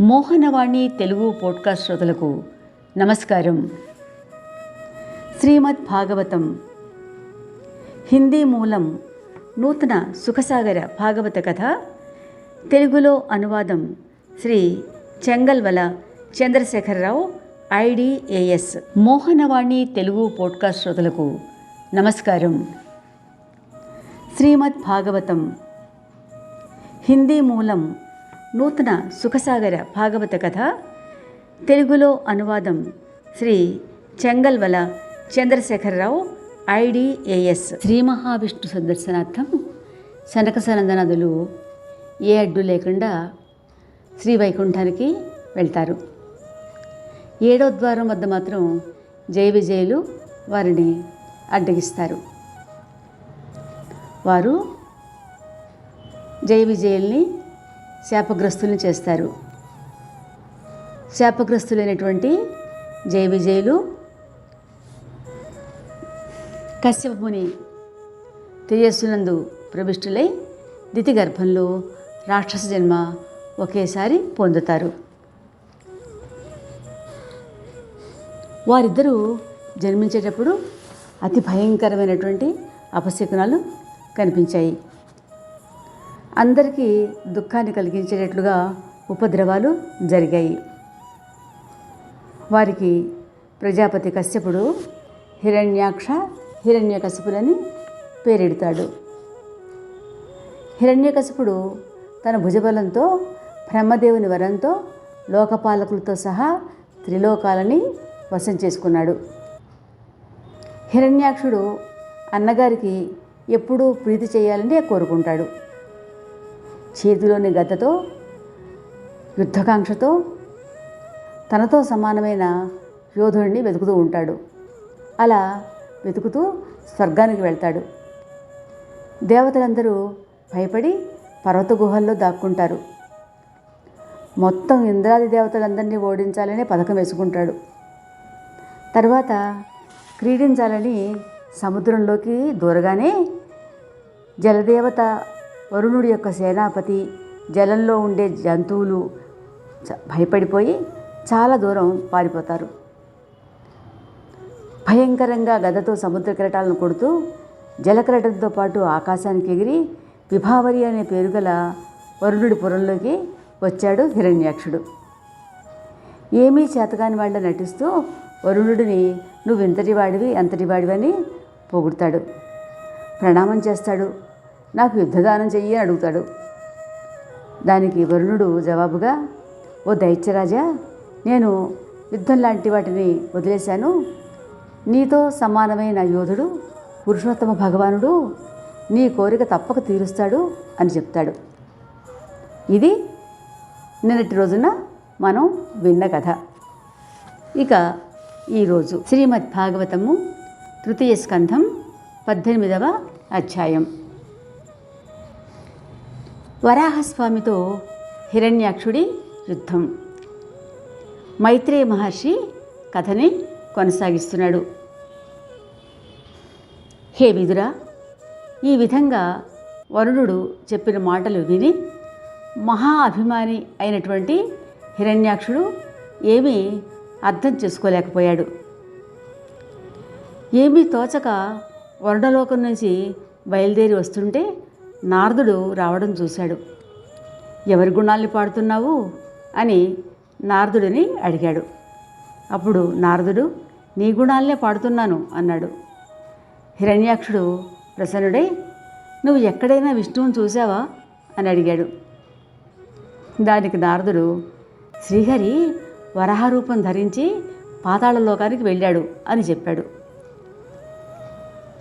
Mohanavani Telugu podcast శ్రోతలకు నమస్కారం. శ్రీమద్ భాగవతం. హిందీ మూలం నూతన సుఖసాగర భాగవత కథ. తెలుగులో అనువాదం శ్రీ చెంగల్వల చంద్రశేఖరరావు ఐడిఏఎస్ మోహనవాణి తెలుగు పోడ్కాస్ట్ శ్రోతలకు నమస్కారం. శ్రీమద్ భాగవతం. హిందీ మూలం నూతన సుఖసాగర భాగవత కథ తెలుగులో అనువాదం శ్రీ చెంగల్వల చంద్రశేఖరరావు ఐడిఏఎస్ శ్రీ మహావిష్ణు సందర్శనార్థం శనక సనందనదులు ఏ అడ్డు లేకుండా శ్రీ వైకుంఠానికి వెళ్తారు. ఏడో ద్వారం వద్ద మాత్రం జయ విజయులు వారిని అడ్డగిస్తారు. వారు జయ విజయుల్ని శాపగ్రస్తులను చేస్తారు. శాపగ్రస్తులైనటువంటి జయ విజయులు కశ్యపుని తేజస్సునందు ప్రవిష్టులై దితి గర్భంలో రాక్షస జన్మ ఒకేసారి పొందుతారు. వారిద్దరూ జన్మించేటప్పుడు అతి భయంకరమైనటువంటి అపశకునాలు కనిపించాయి. అందరికీ దుఃఖాన్ని కలిగించేటట్లుగా ఉపద్రవాలు జరిగాయి. వారికి ప్రజాపతి కశ్యపుడు హిరణ్యాక్ష హిరణ్యకశపులని పేరెడతాడు. హిరణ్యకశిపుడు తన భుజబలంతో బ్రహ్మదేవుని వరంతో లోకపాలకులతో సహా త్రిలోకాలని వశం చేసుకున్నాడు. హిరణ్యాక్షుడు అన్నగారికి ఎప్పుడూ ప్రీతి చేయాలని కోరుకుంటాడు. చేతిలోని గద్దతో యుద్ధకాంక్షతో తనతో సమానమైన యోధుడిని వెతుకుతూ ఉంటాడు. అలా వెతుకుతూ స్వర్గానికి వెళ్తాడు. దేవతలందరూ భయపడి పర్వత గుహల్లో దాక్కుంటారు. మొత్తం ఇంద్రాది దేవతలందరినీ ఓడించాలనే పథకం వేసుకుంటాడు. తర్వాత క్రీడించాలని సముద్రంలోకి దూరగానే జలదేవత వరుణుడి యొక్క సేనాపతి జలంలో ఉండే జంతువులు భయపడిపోయి చాలా దూరం పారిపోతారు. భయంకరంగా గదతో సముద్ర కిరటాలను కొడుతూ జలకిరటంతో పాటు ఆకాశానికి ఎగిరి విభావరి అనే పేరు గల వరుణుడి పురంలోకి వచ్చాడు హిరణ్యాక్షుడు. ఏమీ చేతకాని వాళ్ళ నటిస్తూ వరుణుడిని నువ్వు ఇంతటి వాడివి అంతటి వాడివని పొగుడతాడు. ప్రణామం చేస్తాడు. నాకు యుద్ధదానం చెయ్యి అని అడుగుతాడు. దానికి వరుణుడు జవాబుగా ఓ దైత్యరాజా నేను యుద్ధం లాంటి వాటిని వదిలేశాను. నీతో సమానమైన యోధుడు పురుషోత్తమ భగవానుడు నీ కోరిక తప్పక తీరుస్తాడు అని చెప్తాడు. ఇది నిన్నటి రోజున మనం విన్న కథ. ఇక ఈరోజు శ్రీమద్ భాగవతము తృతీయ స్కంధం పద్దెనిమిదవ అధ్యాయం. వరాహస్వామితో హిరణ్యాక్షుడి యుద్ధం. మైత్రేయ మహర్షి కథని కొనసాగిస్తున్నాడు. హే విదురా ఈ విధంగా వరుణుడు చెప్పిన మాటలు విని మహా అభిమాని అయినటువంటి హిరణ్యాక్షుడు ఏమీ అర్థం చేసుకోలేకపోయాడు. ఏమీ తోచక వరుణలోకం నుంచి బయలుదేరి వస్తుంటే నారదుడు రావడం చూశాడు. ఎవరి గుణాల్ని పాడుతున్నావు? అని నారదుడిని అడిగాడు. అప్పుడు నారదుడు నీ గుణాలనే పాడుతున్నాను అన్నాడు. హిరణ్యాక్షుడు ప్రసన్నుడై నువ్వు ఎక్కడైనా విష్ణువుని చూసావా అని అడిగాడు. దానికి నారదుడు శ్రీహరి వరాహరూపం ధరించి పాతాళలోకానికి వెళ్ళాడు అని చెప్పాడు.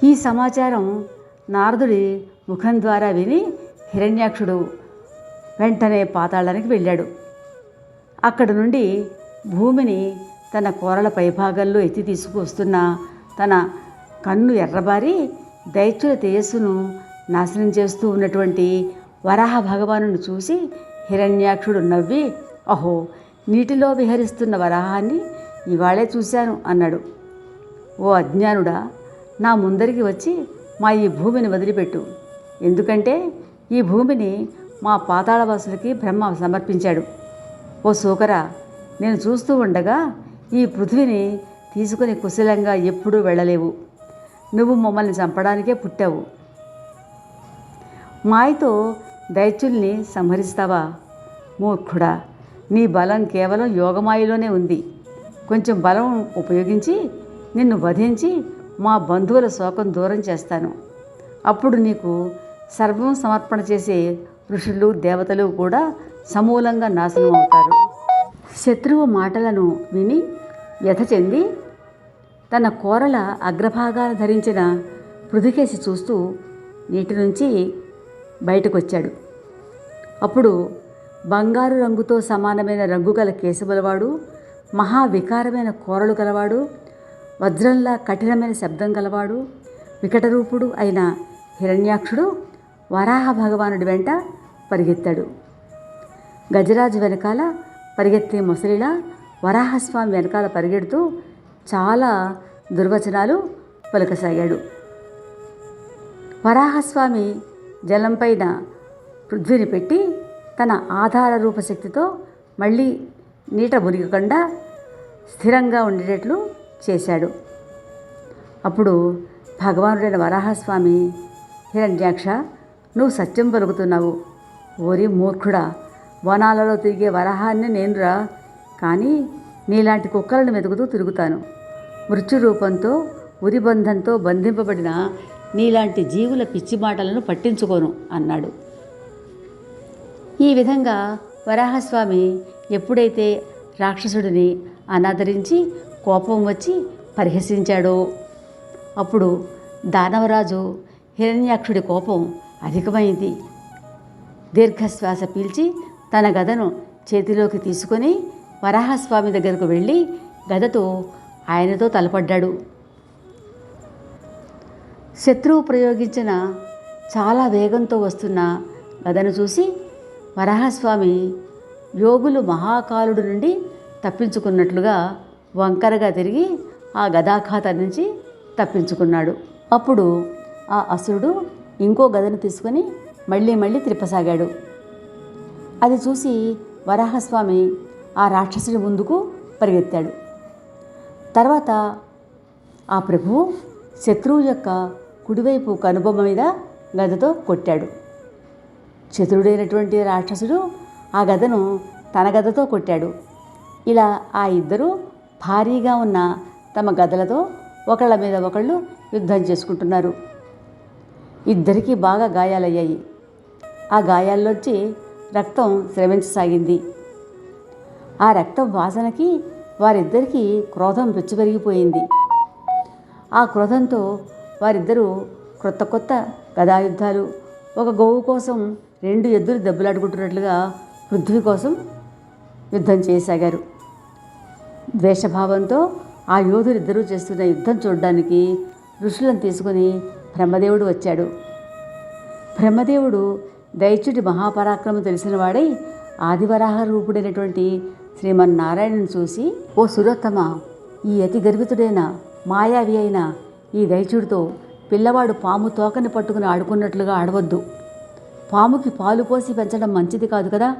ఈ సమాచారం నారదుడి ముఖం ద్వారా విని హిరణ్యాక్షుడు వెంటనే పాతాళానికి వెళ్ళాడు. అక్కడ నుండి భూమిని తన కోరల పైభాగంలో ఎత్తి తీసుకువస్తున్న తన కన్ను ఎర్రబారి దైత్యుల తేజస్సును నాశనం చేస్తూ ఉన్నటువంటి వరాహ భగవానుని చూసి హిరణ్యాక్షుడు నవ్వి అహో నీటిలో విహరిస్తున్న వరాహాన్ని ఇవాళే చూశాను అన్నాడు. ఓ అజ్ఞానుడా నా ముందరికి వచ్చి మా ఈ భూమిని వదిలిపెట్టు. ఎందుకంటే ఈ భూమిని మా పాతాళవాసులకి బ్రహ్మ సమర్పించాడు. ఓ సూకరా నేను చూస్తూ ఉండగా ఈ పృథ్వీని తీసుకుని కుశలంగా ఎప్పుడూ వెళ్ళలేవు. నువ్వు మమ్మల్ని చంపడానికే పుట్టావు. మాయతో దైత్యుల్ని సంహరిస్తావా? మూర్ఖుడా నీ బలం కేవలం యోగమాయలోనే ఉంది. కొంచెం బలం ఉపయోగించి నిన్ను వధించి మా బంధువుల శోకం దూరం చేస్తాను. అప్పుడు నీకు సర్వం సమర్పణ చేసే ఋషులు దేవతలు కూడా సమూలంగా నాశనం అవుతారు. శత్రువు మాటలను విని వ్యథ చెంది తన కోరల అగ్రభాగాలు ధరించిన పృథుకేసి చూస్తూ నీటి నుంచి బయటకొచ్చాడు. అప్పుడు బంగారు రంగుతో సమానమైన రంగు గల కేశములవాడు మహావికారమైన కోరలు గలవాడు వజ్రంలా కఠినమైన శబ్దం గలవాడు వికటరూపుడు అయిన హిరణ్యాక్షుడు వరాహ భగవానుడి వెంట పరిగెత్తాడు. గజరాజు వెనకాల పరిగెత్తే ముసలిలా వరాహస్వామి వెనకాల పరిగెడుతూ చాలా దుర్వచనాలు పలకసాగాడు. వరాహస్వామి జలంపైన పృథ్వీని పెట్టి తన ఆధార రూపశక్తితో మళ్ళీ నీట మునిగకుండా స్థిరంగా ఉండేటట్లు చేశాడు. అప్పుడు భగవానుడైన వరాహస్వామి హిరణ్యాక్ష నువ్వు సత్యం పలుకుతున్నావు. ఓరి మూర్ఖుడా వనాలలో తిరిగే వరాహాన్ని నేనురా. కానీ నీలాంటి కుక్కలను వెతుకుతూ తిరుగుతాను. మృత్యు రూపంతో ఉరిబంధంతో బంధింపబడిన నీలాంటి జీవుల పిచ్చి మాటలను పట్టించుకోను అన్నాడు. ఈ విధంగా వరాహస్వామి ఎప్పుడైతే రాక్షసుడిని అనాదరించి కోపం వచ్చి పరిహసించాడో అప్పుడు దానవరాజు హిరణ్యాక్షుడి కోపం అధికమైంది. దీర్ఘశ్వాస పీల్చి తన గదను చేతిలోకి తీసుకొని వరాహస్వామి దగ్గరకు వెళ్ళి గదతో ఆయనతో తలపడ్డాడు. శత్రువు ప్రయోగించిన చాలా వేగంతో వస్తున్న గదను చూసి వరాహస్వామి యోగులు మహాకాలుడు నుండి తప్పించుకున్నట్లుగా వంకరగా తిరిగి ఆ గదాఖాత నుంచి తప్పించుకున్నాడు. అప్పుడు ఆ అసురుడు ఇంకో గదను తీసుకొని మళ్ళీ మళ్ళీ త్రిప్పసాగాడు అది చూసి వరాహస్వామి ఆ రాక్షసుడి ముందుకు పరిగెత్తాడు. తర్వాత ఆ ప్రభువు శత్రువు యొక్క కుడివైపు కనుబొమ్మ మీద గదతో కొట్టాడు. చతురుడైనటువంటి రాక్షసుడు ఆ గదను తన గదతో కొట్టాడు. ఇలా ఆ ఇద్దరు భారీగా ఉన్న తమ గదలతో ఒకళ్ళ మీద ఒకళ్ళు యుద్ధం చేసుకుంటున్నారు. ఇద్దరికీ బాగా గాయాలయ్యాయి. ఆ గాయాల్లోంచి రక్తం స్రవించసాగింది. ఆ రక్తం వాసనకి వారిద్దరికీ క్రోధం పెచ్చుపెరిగిపోయింది ఆ క్రోధంతో వారిద్దరూ క్రొత్త కొత్త గదాయుద్ధాలు ఒక గోవు కోసం రెండు ఎద్దులు దెబ్బలాడుకుంటున్నట్లుగా పృథ్వీ కోసం యుద్ధం చేయసాగారు. ద్వేషభావంతో ఆ యోధులిద్దరూ చేస్తున్న యుద్ధం చూడడానికి ఋషులను తీసుకుని బ్రహ్మదేవుడు వచ్చాడు. బ్రహ్మదేవుడు దైత్యుడి మహాపరాక్రమం తెలిసినవాడై ఆదివరాహ రూపుడైనటువంటి శ్రీమన్నారాయణను చూసి ఓ సురోత్తమ ఈ అతి గర్వితుడైన మాయావి అయిన ఈ దైత్యుడితో పిల్లవాడు పాము తోకని పట్టుకుని ఆడుకున్నట్లుగా ఆడవద్దు. పాముకి పాలు పోసి పెంచడం మంచిది కాదు కదా?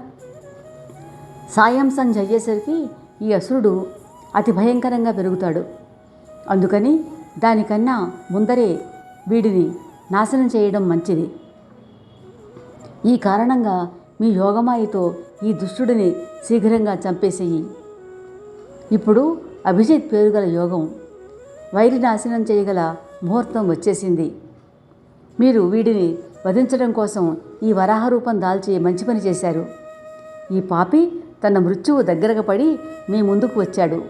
సాయం సంధ్య అయ్యేసరికి ఈ అసురుడు అతి భయంకరంగా పెరుగుతాడు. అందుకని దానికన్నా ముందరే వీడిని నాశనం చేయడం మంచిది. ఈ కారణంగా మీ యోగమాయతో ఈ దుష్టుడిని శీఘ్రంగా చంపేసేయి. ఇప్పుడు అభిజిత్ పేరుగల యోగం. వైరి నాశనం చేయగల ముహూర్తం వచ్చేసింది. మీరు వీడిని వధించడం కోసం ఈ వరాహ రూపం దాల్చి మంచి పని చేశారు. ఈ పాపి తన మృత్యువు దగ్గరకు పడి మీ ముందుకు వచ్చాడు.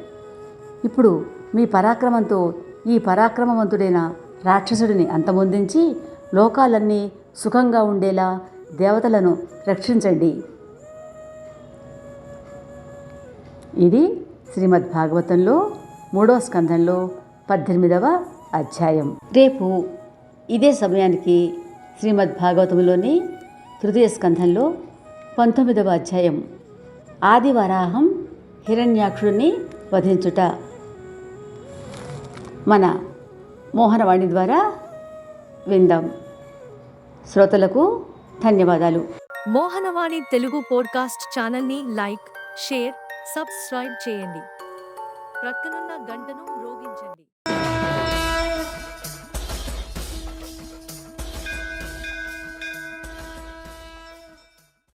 ఇప్పుడు మీ పరాక్రమంతో ఈ పరాక్రమవంతుడైన రాక్షసుడిని అంతమొందించి లోకాలన్నీ సుఖంగా ఉండేలా దేవతలను రక్షించండి. ఇది శ్రీమద్ భాగవతంలో మూడో స్కంధంలో పద్దెనిమిదవ అధ్యాయం. రేపు ఇదే సమయానికి శ్రీమద్ భాగవతంలోని తృతీయ స్కంధంలో పంతొమ్మిదవ అధ్యాయం. ఆదివరాహం హిరణ్యాక్షుడిని వధించుట. మన మోహనవాణి ద్వారా విందాం. శ్రోతలకు ధన్యవాదాలు. మోహనవాణి తెలుగు పోడ్కాస్ట్ ఛానల్ని లైక్ షేర్ సబ్స్క్రైబ్ చేయండి. ప్రక్కనున్న గంటను మ్రోగించండి